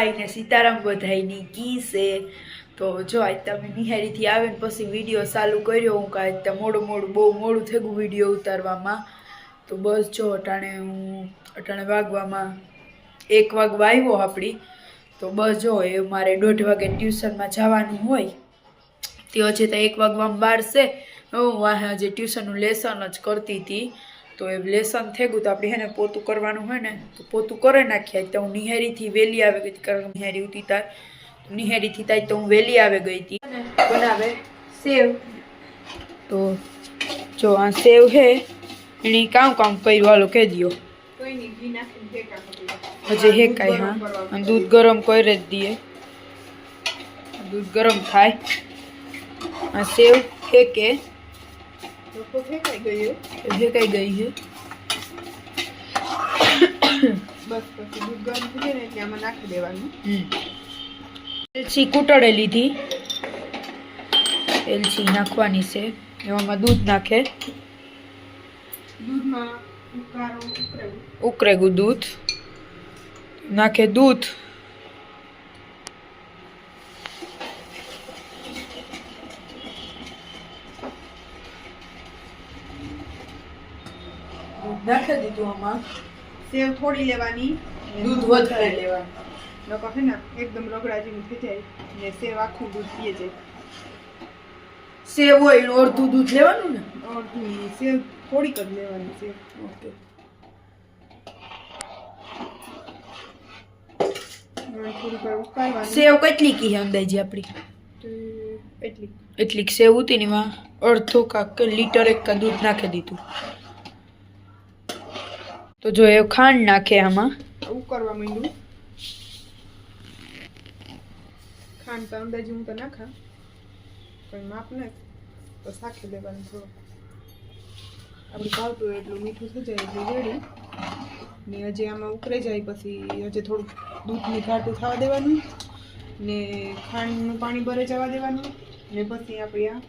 ને સીતારામ બધાઈની કી છે તો જો, આજ તમે નિહારીથી આવે ને પછી વીડિયો ચાલુ કર્યો. હું કાંઈ ત્યાં મોડું મોડું, બહુ મોડું થઈ ગયું વીડિયો ઉતારવામાં. તો બસ જો, અટાણે હું, અટાણે વાગવામાં એક વાગવા આવ્યો આપણી તો બસ જો, એ મારે દોઢ વાગે ટ્યુશનમાં જવાનું હોય. તે હજી તો એક વાગવામાં બાર છે. હું હજી ટ્યુશનનું લેસન જ કરતી હતી. તો એ લેસન થઈ ગયું તો આપણે હેને પોતું કરવાનું હોય ને તો પોતું કરી નાખ્યા તો હું નિહારીથી વહેલી આવે ગઈ કારણ કે નિહારી ઉતી તાર. નિહેરીથી નિહારીથી તો હું વહેલી આવે ગઈ હતી. બનાવે સેવ. તો જો આ સેવ હે એની કામ કામ કર્યું હાલો કહી દો. હજી હેકાય હા. અને દૂધ ગરમ કરી જ દઈએ દૂધ ગરમ થાય. આ સેવ હેકે. હેકાઈ ગઈ છે. બસ પછી દૂધ ગરમ થઈ જાય ને એટલે આમાં નાખી દેવાનું. એલચી કૂટળે લીધી. એલચી નાખવાની છે. એવામાં દૂધ નાખે. દૂધમાં ઉકારો ઉકળેવું દૂધ. નાખે દૂધ. નાખી દીધું આમાં. સેવ થોડી લેવાની દૂધ વધારે લેવાનું. છે ને એકદમ રગડા જેવું થઈ જાય ને સેવ આખું દૂધ પીએ જાય સેવ હોય અડધું દૂધ લેવાનું ને? અડધું સેવ થોડીક જ લેવાની સેવ ઓકે. સેવ કેટલી કી છે અંદાજી આપણી એટલી. એટલી સેવ હતી ને એમાં અડધો કાક લીટર એક કા દૂધ નાખી દીધું. તો જો એ ખાંડ નાખે આમાં. ઉકળવા માંડ્યું ખાંડ તો અંદાજે હું તો નાખા કોઈ માપ નાખ તો સાખી લેવાનું થોડું આપણે ભાવતું હોય એટલું મીઠું થઈ જાય એટલું રેડી. ને હજી આમાં ઉકળાઈ જાય પછી હજી થોડુંક દૂધની ઘાટું થવા દેવાનું ને ખાંડનું પાણી ભરે જવા દેવાનું ને પછી આપણે આ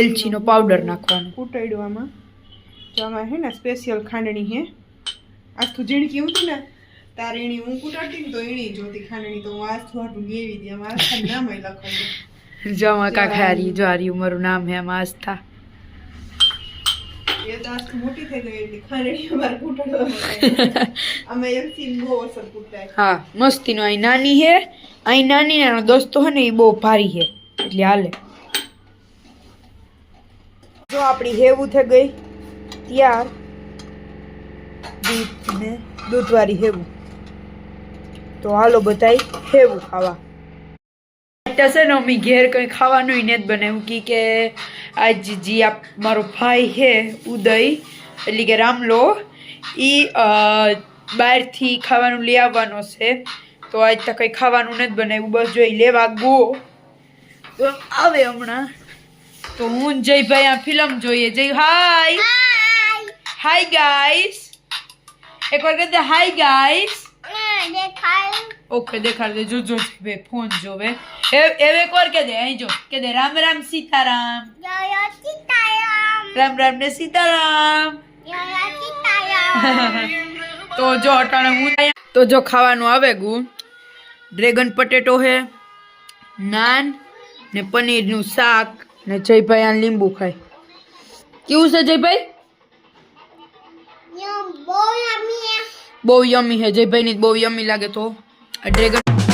એલચીનો પાવડર નાખવાનો. કૂટાડ્યું આમાં. તો આમાં હે ને સ્પેશિયલ ખાંડણી હે. આખું ઝીણકી હતું ને તારે એની હું કુટાડતી ને તો એની જોતી ખાંડણી તો હું આજ હાટું લેવી દી આમાં આસ્થા નામ લખાયું જો આમાં કાંક હારી જો હારી મારું નામ હે આમાં આસ્થા. એ તો મોટી થઈ ગઈ એટલે ખાંડણી અમારે અમે એમથી બહુ અસર કૂટાય હા મસ્તીનો અહીં નાની હે અહીં નાની નાનો દોસ્તો હે ને એ બહુ ભારી હે. એટલે હાલે. જો આપણી હેવું થઈ ગઈ ત્યાર. દૂધ ને દૂધવાળી હેવું. તો હાલો બધાય હેવું ખાવા. છે ને અમે ઘેર કંઈ ખાવાનું ય જ બનાવ્યું. કી કે આજ જી આપ મારો ભાઈ હે ઉદય એટલે કે રામલો એ બહારથી ખાવાનું લઈ આવવાનો છે. તો આજ તો કંઈ ખાવાનું નથી બનાવ્યું. બસ જોઈ લેવા ગો. તો આવે હમણાં. તો હું જય જયભાઈ આ ફિલ્મ જોઈએ. જય હાય. હાય. ગાઈસ એકવાર કહી દે હાય ગાઈસ ઓકે દેખાડ દે જો જો બે ફોન જોવે એ એવે કોર કહે દે અહીં જો કહે દે રામ રામ સીતારામ રામ રામ ને સીતારામ તો જો અટાણે હું તો જો ખાવાનું આવે ગુ. ડ્રેગન પટેટો હે નાન ને પનીરનું શાક ને જયભાઈ આ લીંબુ ખાય. કેવું છે જયભાઈ? બહુ યમી હે જયભાઈની બહુ યમી લાગે તો. આ ડ્રેગન